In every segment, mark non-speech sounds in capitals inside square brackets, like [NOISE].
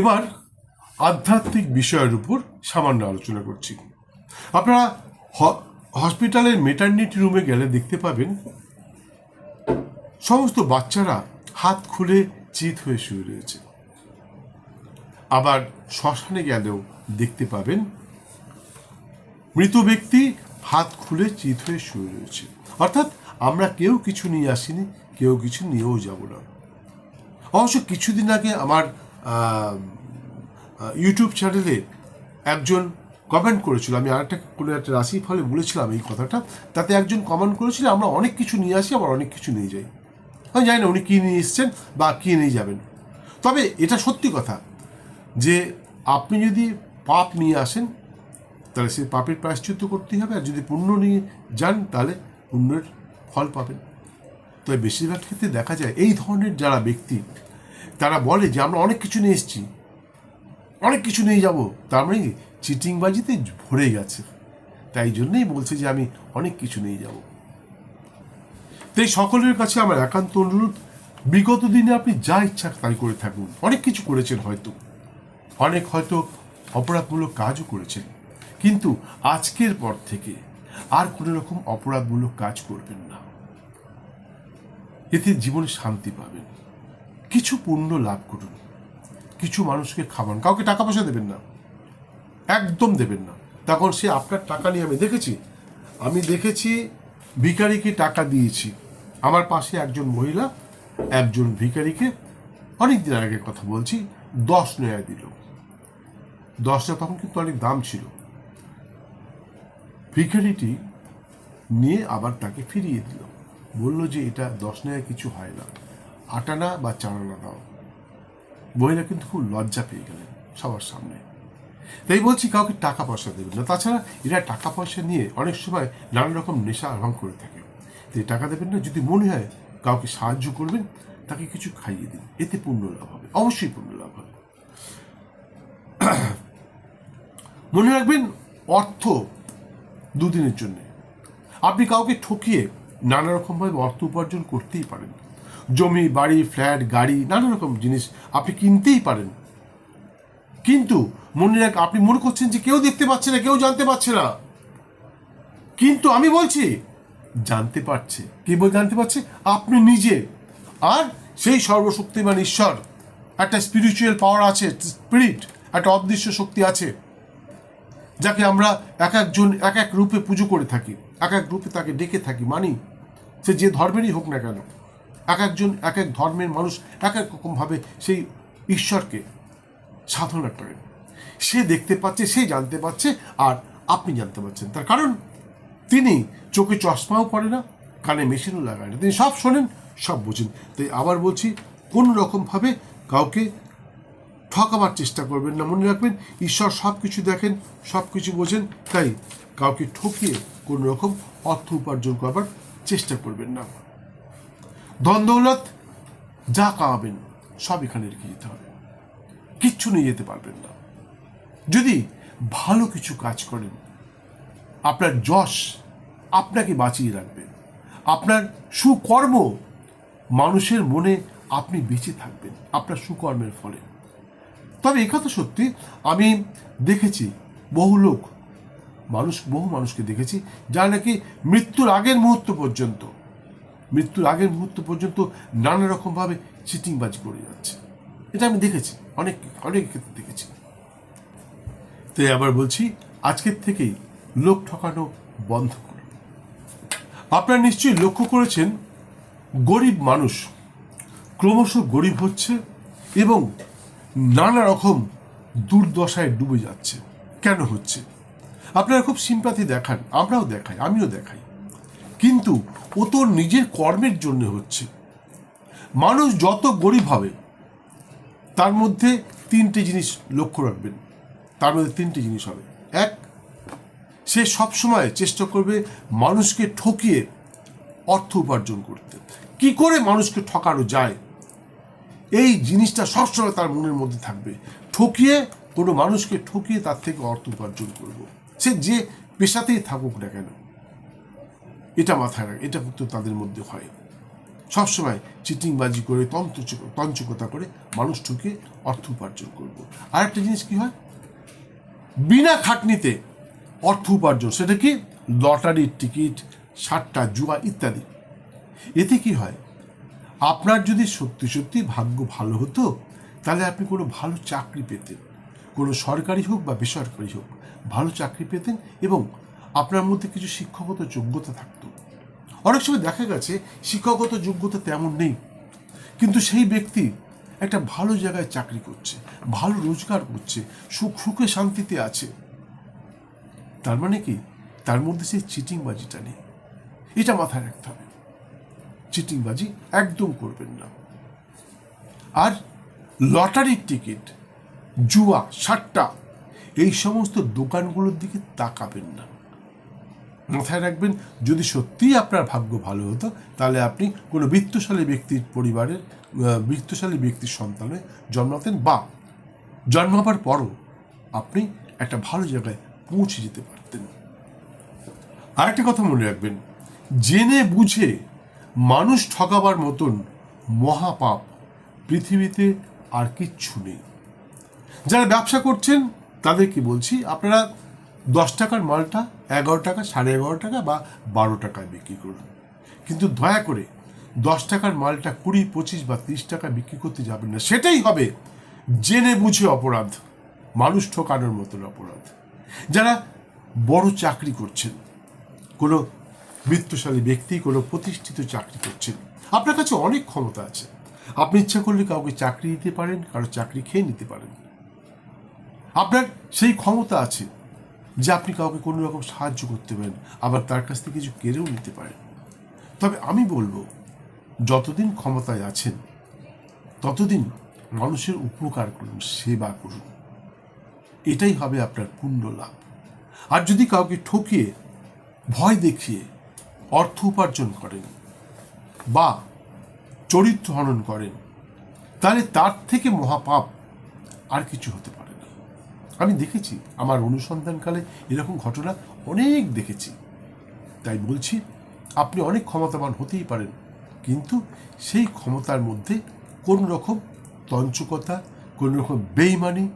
এবার আধ্যাত্মিক বিষয়ের উপর সামান্য আলোচনা করছি। আপনারা হসপিটালের মেটার্নিটি রুমে গেলে দেখতে পাবেন, সমস্ত বাচ্চারা হাত খুলে চিত হয়ে শুয়ে রয়েছে। আবার শ্মশানে গেলেও দেখতে পাবেন, মৃত ব্যক্তি হাত খুলে চিত হয়ে শুয়ে রয়েছে। অর্থাৎ আমরা কেউ কিছু নিয়ে আসিনি, কেউ কিছু নিয়েও যাব না। অবশ্য কিছুদিন আগে আমার ইউটিউব চ্যানেলে একজন কমেন্ট করেছিল। আমি আরেকটা কোনো একটা রাশি ফলে বলেছিলাম এই কথাটা। তাতে একজন কমেন্ট করেছিল, আমরা অনেক কিছু নিয়ে আসি, আবার অনেক কিছু নিয়ে যাই। আমি জানি না উনি কী নিয়ে এসছেন বা কী নিয়ে যাবেন। তবে এটা সত্যি কথা যে আপনি যদি পাপ নিয়ে আসেন, তাহলে সেই পাপের প্রায়শ্চিত্ত করতেই হবে। আর যদি পুণ্য নিয়ে যান, তাহলে পুণ্যের ফল পাবেন। তবে বেশিরভাগ ক্ষেত্রে দেখা যায় এই ধরনের যারা ব্যক্তি তারা বলে যে, আমরা অনেক কিছু নিয়ে এসেছি। অনেক কিছু নিয়ে যাব। তার মানে চিটিংবাজিতে ভরে গেছে। তাই জন্যই বলছে যে, আমি অনেক কিছু নিয়ে যাব। তাই সকলের কাছে আমার একান্ত অনুরোধ, বিগত দিনে আপনি যা ইচ্ছা তাই করে থাকুন। অনেক কিছু করেছেন হয়তো। অনেক হয়তো অপরাধমূলক কাজও করেছেন। কিন্তু আজকের পর থেকে আর কোনো রকম অপরাধমূলক কাজ করবেন না। এতে জীবনে শান্তি পাবেন। কিছু পুণ্য লাভ করুন। কিছু মানুষকে খাওয়ান। কাউকে টাকা পয়সা দেবেন না। একদম দেবেন না। তখন সে আপনার টাকা নিয়ে, আমি দেখেছি আমি দেখেছি ভিখারিকে টাকা দিয়েছি। আমার পাশে একজন মহিলা, একজন ভিখারিকে অনেক দিন আগের কথা বলছি, দশ নয়া দিল। দশটা তখন কিন্তু অনেক দাম ছিল। ভিখারিটি নিয়ে আবার তাকে ফিরিয়ে দিল। বলল যে, এটা দশ নয়া কিছু হয় না। আটানা বা চারানা দাও মহিলা কিন্তু খুব লজ্জা পেয়ে গেলেন সবার সামনে। তাই বলছি, কাউকে টাকা পয়সা দেবেন না। তাছাড়া এরা টাকা পয়সা নিয়ে অনেক সময় নানা রকম নেশা আহ্বান করে থাকে। তাই টাকা দেবেন না, যদি মনে হয় কাউকে সাহায্য করবেন, তাকে কিছু খাইয়ে দিন। এতে পুণ্য লাভ হবে, অবশ্যই পুণ্য লাভ হবে। [CLEARS THROAT] মনে রাখবেন, অর্থ দুদিনের জন্য। আপনি কাউকে ঠকিয়ে নানা রকমভাবে অর্থ উপার্জন করতেই পারেন। জমি, বাড়ি, ফ্ল্যাট, গাড়ি, নানা রকম জিনিস আপনি কিনতেই পারেন। কিন্তু মনে রাখ, আপনি মনে করছেন যে কেউ দেখতে পাচ্ছে না, কেউ জানতে পারছে না। কিন্তু আমি বলছি, জানতে পারছে। কে বল, জানতে পারছে? আপনি নিজে। আর সেই সর্বশক্তিমান ঈশ্বর, একটা স্পিরিচুয়াল পাওয়ার আছে স্পিরিট একটা অদৃশ্য শক্তি আছে, যাকে আমরা এক একজন, এক এক রূপে পুজো করে থাকি, এক এক রূপে তাকে ডেকে থাকি। মানি সে যে ধর্মেরই হোক না কেন এক একজন এক এক ধর্মের মানুষ এক এক রকমভাবে সেই ঈশ্বরকে সাধনা করেন। সে দেখতে পাচ্ছে, সে জানতে পারছে, আর আপনি জানতে পারছেন। তার কারণ, তিনি চোখে চশমাও পড়ে না, কানে মেশিনও লাগায় না। তিনি সব শোনেন, সব বোঝেন। তাই আবার বলছি, কোন রকমভাবে কাউকে ঠকাবার চেষ্টা করবেন না। মনে রাখবেন, ঈশ্বর সব কিছু দেখেন সব কিছু বোঝেন, তাই কাউকে ঠকিয়ে কোনো রকম অর্থ উপার্জন করবার চেষ্টা করবেন না। ধন দৌলত যা কামাবেন সব এখানে রেখে যেতে হবে। কিচ্ছু নিয়ে যেতে পারবেন না। যদি ভালো কিছু কাজ করেন, আপনার যশ আপনাকে বাঁচিয়ে রাখবে। আপনার সুকর্ম মানুষের মনে আপনি বেঁচে থাকবেন, আপনার সুকর্মের ফলে। তবে একথা সত্যি, আমি দেখেছি বহু লোক, মানুষ, বহু মানুষকে দেখেছি, যারা নাকি মৃত্যুর আগের মুহূর্ত পর্যন্ত মৃত্যুর আগের মুহূর্ত পর্যন্ত নানা রকমভাবে চিটিংবাজি করে যাচ্ছে। এটা আমি দেখেছি, অনেক অনেক ক্ষেত্রে দেখেছি। তাই আবার বলছি, আজকের থেকেই লোক ঠকানো বন্ধ করুন। আপনারা নিশ্চয়ই লক্ষ্য করেছেন, গরিব মানুষ ক্রমশ গরিব হচ্ছে এবং নানা রকম দুর্দশায় ডুবে যাচ্ছে। কেন হচ্ছে? আপনারা খুব সিম্পাথি দেখান, আমরাও দেখাই, আমিও দেখাই। কিন্তু ও তো নিজের কর্মের জন্য হচ্ছে। মানুষ যত গরিব হবে, তার মধ্যে তিনটে জিনিস লক্ষ্য রাখবেন। তার মধ্যে তিনটে জিনিস হবে। এক, সে সবসময় চেষ্টা করবে মানুষকে ঠকিয়ে অর্থ উপার্জন করতে। কি করে মানুষকে ঠকানো যায়? এই জিনিসটা সবসময় তার মনের মধ্যে থাকবে। ঠকিয়ে, কোনো মানুষকে ঠকিয়ে তার থেকে অর্থ উপার্জন করব। সে যে পেশাতেই থাকুক না কেন এটা মাথায় রাখ, এটা কিন্তু তাদের মধ্যে হয়। সবসময় চিটিংবাজি করে তন্ত্র তঞ্চকতা করে মানুষ ঠকে অর্থ উপার্জন করব। আর একটা জিনিস কি হয়? বিনা খাটনিতে অর্থ উপার্জন, সেটা কি? লটারির টিকিট, সাতটা জুয়া ইত্যাদি। এতে কি হয়? আপনার যদি সত্যি সত্যি ভাগ্য ভালো হতো, তাহলে আপনি কোনো ভালো চাকরি পেতেন। কোনো সরকারি হোক বা বেসরকারি হোক, ভালো চাকরি পেতেন এবং আপনার মধ্যে কিছু শিক্ষাগত যোগ্যতা থাকতো। অনেক সময় দেখা গেছে, শিক্ষাগত যোগ্যতা তেমন নেই। কিন্তু সেই ব্যক্তি একটা ভালো জায়গায় চাকরি করছে, ভালো রোজগার করছে, সুখ সুখে শান্তিতে আছে। তার মানে কি? তার মধ্যে সেই চিটিংবাজিটা নেই। এটা মাথায় রাখতে হবে। চিটিংবাজি একদম করবেন না। আর লটারির টিকিট, জুয়া, সাট্টা, এই সমস্ত দোকানগুলোর দিকে তাকাবেন না। মাথায় রাখবেন, যদি সত্যিই আপনার ভাগ্য ভালো হতো, তাহলে আপনি কোনো বৃত্তশালী ব্যক্তির পরিবারের বৃত্তশালী ব্যক্তির সন্তানে জন্মাতেন বা জন্মাবার পরও আপনি একটা ভালো জায়গায় পৌঁছে যেতে পারতেন। আরেকটা কথা মনে রাখবেন, জেনে বুঝে মানুষ ঠকাবার মতন মহাপাপ পৃথিবীতে আর কিচ্ছু নেই। যারা ব্যবসা করছেন, তাদেরকে বলছি, আপনারা দশ টাকার মালটা এগারো টাকা, সাড়ে এগারো টাকা বা বারো টাকায় বিক্রি করুন। কিন্তু দয়া করে দশ টাকার মালটা কুড়ি, পঁচিশ বা তিরিশ টাকা বিক্রি করতে যাবেন না। সেটাই হবে জেনে বুঝে অপরাধ, মানুষ ঠকানোর মতন অপরাধ। যারা বড় চাকরি করছেন, কোনো বৃত্তশালী ব্যক্তি, কোনো প্রতিষ্ঠিত চাকরি করছেন, আপনার কাছে অনেক ক্ষমতা আছে। আপনি ইচ্ছা করলে কাউকে চাকরি দিতে পারেন, কারও চাকরি খেয়ে নিতে পারেন। আপনার সেই ক্ষমতা আছে যে আপনি কাউকে কোনো রকম সাহায্য করতে পারেন, আবার তার কাছ থেকে কিছু কেড়েও নিতে পারেন। তবে আমি বলব, যতদিন ক্ষমতায় আছেন, ততদিন মানুষের উপকার করুন, সেবা করুন। এটাই হবে আপনার পুণ্য লাভ। আর যদি কাউকে ঠকিয়ে, ভয় দেখিয়ে অর্থ উপার্জন করেন বা চরিত্র হনন করেন, তাহলে তার থেকে মহাপাপ আর কিছু হতে পারে আমি দেখেছি, আমার অনুসন্ধানকালে এরকম ঘটনা অনেক দেখেছি। তাই বলছি, আপনি অনেক ক্ষমতাবান হতেই পারেন, কিন্তু সেই ক্ষমতার মধ্যে কোন রকম তঞ্চকতা কোন রকম বেইমানি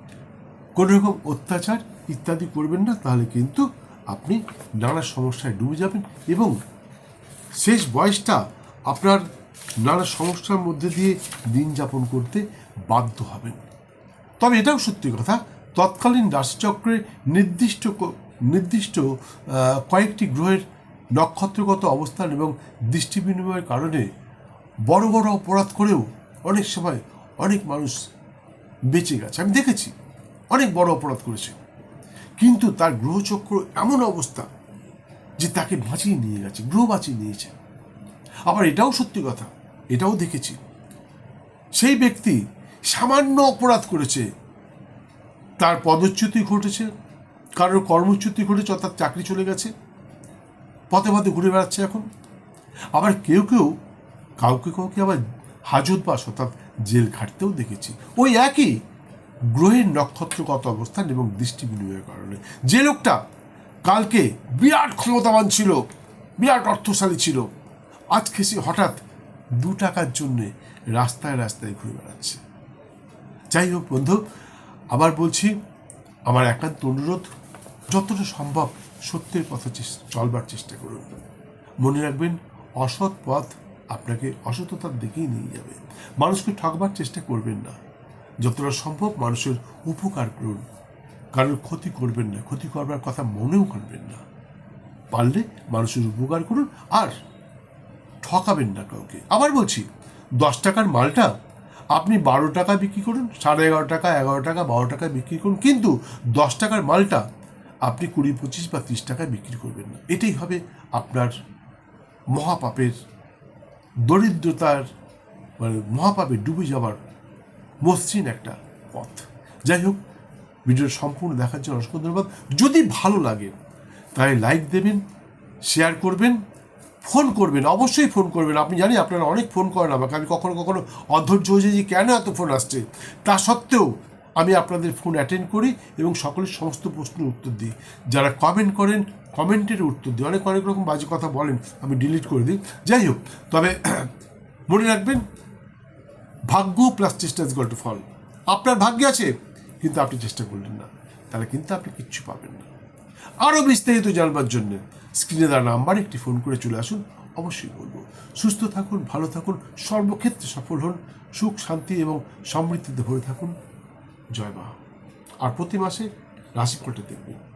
কোন রকম অত্যাচার ইত্যাদি করবেন না, তাহলে কিন্তু আপনি নানা সমস্যায় ডুবে যাবেন এবং শেষ বয়সটা আপনার নানা সমস্যার মধ্যে দিয়ে দিন যাপন করতে বাধ্য হবেন। তবে এটাও সত্যি কথা তৎকালীন রাশিচক্রে নির্দিষ্ট নির্দিষ্ট কয়েকটি গ্রহের নক্ষত্রগত অবস্থান এবং দৃষ্টি বিনিময়ের কারণে বড় বড় অপরাধ করেও অনেক সময় অনেক মানুষ বেঁচে গেছে। আমি দেখেছি, অনেক বড় অপরাধ করেছে। কিন্তু তার গ্রহচক্র এমন অবস্থা যে তাকে বাঁচিয়ে নিয়ে গেছে, গ্রহ বাঁচিয়ে নিয়েছে। আবার এটাও সত্যি কথা, এটাও দেখেছি। সেই ব্যক্তি সামান্য অপরাধ করেছে তার পদচ্যুতি ঘটেছে, কারোর কর্মচ্যুতি ঘটেছে, অর্থাৎ চাকরি চলে গেছে, পথে পথে ঘুরে বেড়াচ্ছে এখন। আবার কেউ কেউ, কাউকে কাউকে আবার হাজতবাস অর্থাৎ জেল খাটতেও দেখেছি। ওই একই গ্রহের নক্ষত্রগত অবস্থান এবং দৃষ্টি বিনিময়ের কারণে। যে লোকটা কালকে বিরাট ক্ষমতাবান ছিল, বিরাট অর্থশালী ছিল, আজকে সে হঠাৎ দু টাকার জন্যে রাস্তায় রাস্তায় ঘুরে বেড়াচ্ছে। যাই হোক বন্ধু আবার বলছি, আমার একান্ত অনুরোধ, যতটা সম্ভব সত্যের পথে চলবার চেষ্টা করুন। মনে রাখবেন, অসৎ পথ আপনাকে অসততার দিকেই নিয়ে যাবে। মানুষকে ঠকবার চেষ্টা করবেন না। যতটা সম্ভব মানুষের উপকার করুন। কারোর ক্ষতি করবেন না। ক্ষতি করবার কথা মনেও করবেন না। পারলে মানুষের উপকার করুন আর ঠকাবেন না কাউকে। আবার বলছি, দশ টাকার মালটা আপনি বারো টাকা বিক্রি করুন, সাড়ে এগারো টাকা এগারো টাকা, বারো টাকায় বিক্রি করুন, কিন্তু দশ টাকার মালটা আপনি কুড়ি, পঁচিশ বা তিরিশ টাকায় বিক্রি করবেন না। এটাই হবে আপনার মহাপাপের দরিদ্রতার মানে মহাপাপে ডুবে যাওয়ার মসৃণ একটা পথ। যাই হোক, ভিডিওটা সম্পূর্ণ দেখার জন্য অসংখ্য ধন্যবাদ। যদি ভালো লাগে, তাহলে লাইক দেবেন শেয়ার করবেন ফোন করবেন, অবশ্যই ফোন করবেন। আপনি জানি আপনারা অনেক ফোন করেন আমাকে। আমি কখনো কখনো অধৈর্য হয়ে যে, কেন এত ফোন আসছে? তা সত্ত্বেও আমি আপনাদের ফোন অ্যাটেন্ড করি এবং সকলের সমস্ত প্রশ্নের উত্তর দিই। যারা কমেন্ট করেন কমেন্টের উত্তর দিই। অনেক অনেক রকম বাজে কথা বলেন, আমি ডিলিট করে দিই। যাই হোক, তবে [CLEARS THROAT] মনে রাখবেন, ভাগ্য প্লাস চেষ্টা ইজ টু ফল। আপনার ভাগ্যে আছে, কিন্তু আপনি চেষ্টা করলেন না। তাহলে কিন্তু আপনি কিচ্ছু পাবেন না। আরও বিস্তারিত জানবার জন্য স্ক্রিনে দেওয়া নাম্বার একটি ফোন করে চলে আসুন, অবশ্যই বলব। সুস্থ থাকুন, ভালো থাকুন, সর্বক্ষেত্রে সফল হন, সুখ, শান্তি এবং সমৃদ্ধিতে ভরে থাকুন। জয় মা। আর প্রতি মাসে রাশিফলটা দেখবেন।